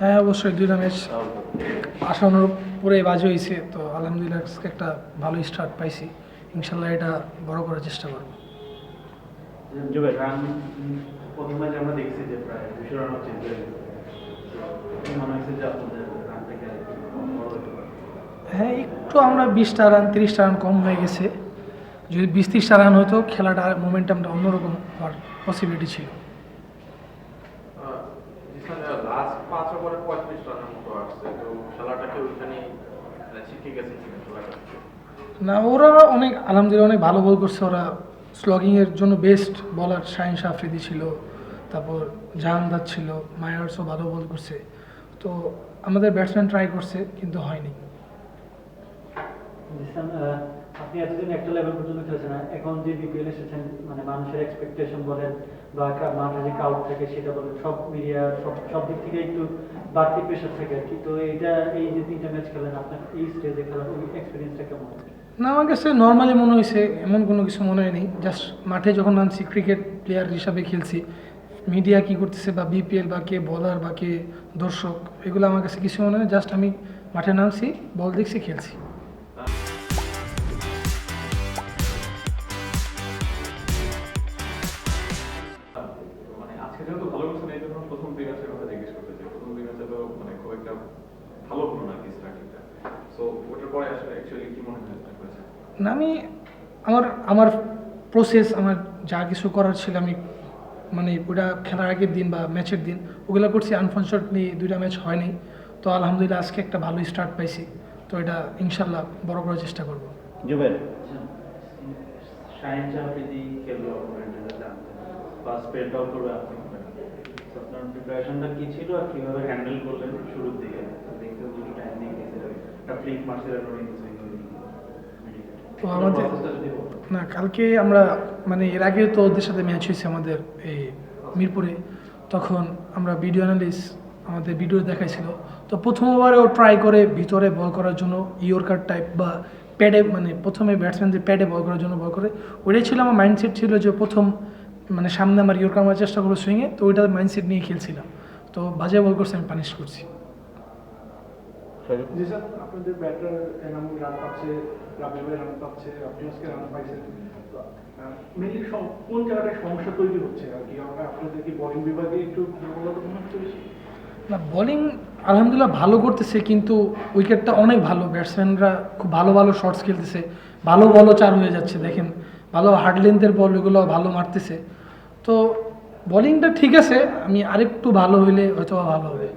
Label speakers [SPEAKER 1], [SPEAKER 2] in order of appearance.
[SPEAKER 1] হ্যাঁ অবশ্যই দুইটা ম্যাচ আসানোর পরে বাজে হয়েছে। তো আলহামদুলিল্লাহ আজকে একটা ভালো স্টার্ট পাইছি। ইনশাল্লাহ এটা বড় করার চেষ্টা করব।
[SPEAKER 2] আমরা দেখছি যে প্রায়
[SPEAKER 1] হ্যাঁ একটু আমরা বিশটা রান তিরিশটা রান কম হয়ে গেছে। যদি বিশ তিরিশটা রান হতো খেলাটা মোমেন্টামটা অন্যরকম হওয়ার পসিবিলিটি ছিল।
[SPEAKER 3] লাস্ট পাঁচ ওভারে পঁয়ত্রিশ রানের মতো আসছে তো খেলাটাকে ওইখানে শিখে গেছে খেলাটা?
[SPEAKER 1] না ওরা অনেক আলহামদুলিল্লাহ অনেক ভালো বল করছে। ওরা স্লগিংয়ের জন্য বেস্ট বলার শাহিন আফ্রিদি ছিল তারপর জাহানদার ছিল মায়ার্সও ভালো বল করছে। তো আমাদের ব্যাটসম্যান ট্রাই করছে কিন্তু হয়নি।
[SPEAKER 4] আপনি এতদিন একটা লেভেল পর্যন্ত খেলেছেন এখন যে বিপিএল এসেছেন মানে মানুষের এক্সপেকটেশন বলেন বা মাঠে যে ক্রাউড থাকে সেটা বলেন, সব মিডিয়া সব সব দিক থেকে একটু বাড়তি প্রেশার থাকে আর কি। তো এইটা, এই যে তিনটা ম্যাচ খেলেন, আপনার এই স্টেজে খেলার ওই এক্সপিরিয়েন্সটা কেমন?
[SPEAKER 1] না, আমার কাছে নর্মালি মনে হয়েছে, এমন কোনো কিছু মনে হয়নি। জাস্ট মাঠে যখন নামছি ক্রিকেট প্লেয়ার হিসাবে খেলছি মিডিয়া কি করতেছে বা বিপিএল বা কে বলার বা কে দর্শক, এগুলো আমার কাছে কিছু মনে হয় জাস্ট আমি মাঠে নামছি বল দেখছি, খেলছি।
[SPEAKER 3] পরে আসলে অ্যাকচুয়ালি কি মনে হয় start
[SPEAKER 1] না আমি আমার আমার প্রসেস আমার যা কিছু করার ছিল আমি মানে ওটা খেলার আগের দিন বা ম্যাচের দিন ওগুলো করছি। আনফর্চুনেটলি দুইটা ম্যাচ হয়নি তো আলহামদুলিল্লাহ আজকে একটা ভালো স্টার্ট পাইছি। তো এটা ইনশাল্লাহ বড় করার চেষ্টা করব।
[SPEAKER 2] আপনার প্রিপারেশনটা কি ছিল আর কীভাবে হ্যান্ডেল করলেন? শুরুর দিকে। দেখতে দুটো টাইম নিয়ে
[SPEAKER 1] তো আমাদের না কালকে আমরা মানে এর আগে তো ওদের সাথে ম্যাচ হয়েছে আমাদের এই মিরপুরে। তখন আমরা ভিডিও অ্যানালিস্ট আমাদের ভিডিও দেখাইছিল। তো প্রথমবারে ও ট্রাই করে ভিতরে বল করার জন্য ইয়র্কার টাইপ বা প্যাডে মানে প্রথমে ব্যাটসম্যানদের প্যাডে বল করার জন্য বল করে। ওইটাই ছিল আমার মাইন্ডসেট ছিল যে প্রথম মানে সামনে আমার ইয়র্কার মারার চেষ্টা করব সুইংয়ে তো ওইটা মাইন্ডসেট নিয়ে খেলছিলাম। তো বাজে বল করছে আমি পানিশ করছি।
[SPEAKER 5] জি স্যার আপনাদের ব্যাটার এনামুল রান পাচ্ছে রাবিল ভাই রান পাচ্ছে আপনি আজকে রান পাইছেন মেনলি কোন জায়গাটায় সমস্যা তৈরি হচ্ছে আর কি? আমরা আপনাদের কি বোলিং বিভাগে একটু দুর্বলতা মনে হচ্ছে বেশি
[SPEAKER 1] না বোলিং আলহামদুলিল্লাহ ভালো করতেছে কিন্তু উইকেটটা অনেক ভালো। ব্যাটসম্যানরা খুব ভালো ভালো শর্টস খেলতেছে ভালো বলও চার হয়ে যাচ্ছে দেখেন। ভালো হার্ড লেন্থের বল এগুলো ভালো মারতেছে। তো বোলিংটা ঠিক আছে আমি আরেকটু ভালো হইলে হয়তো ভালো হবে।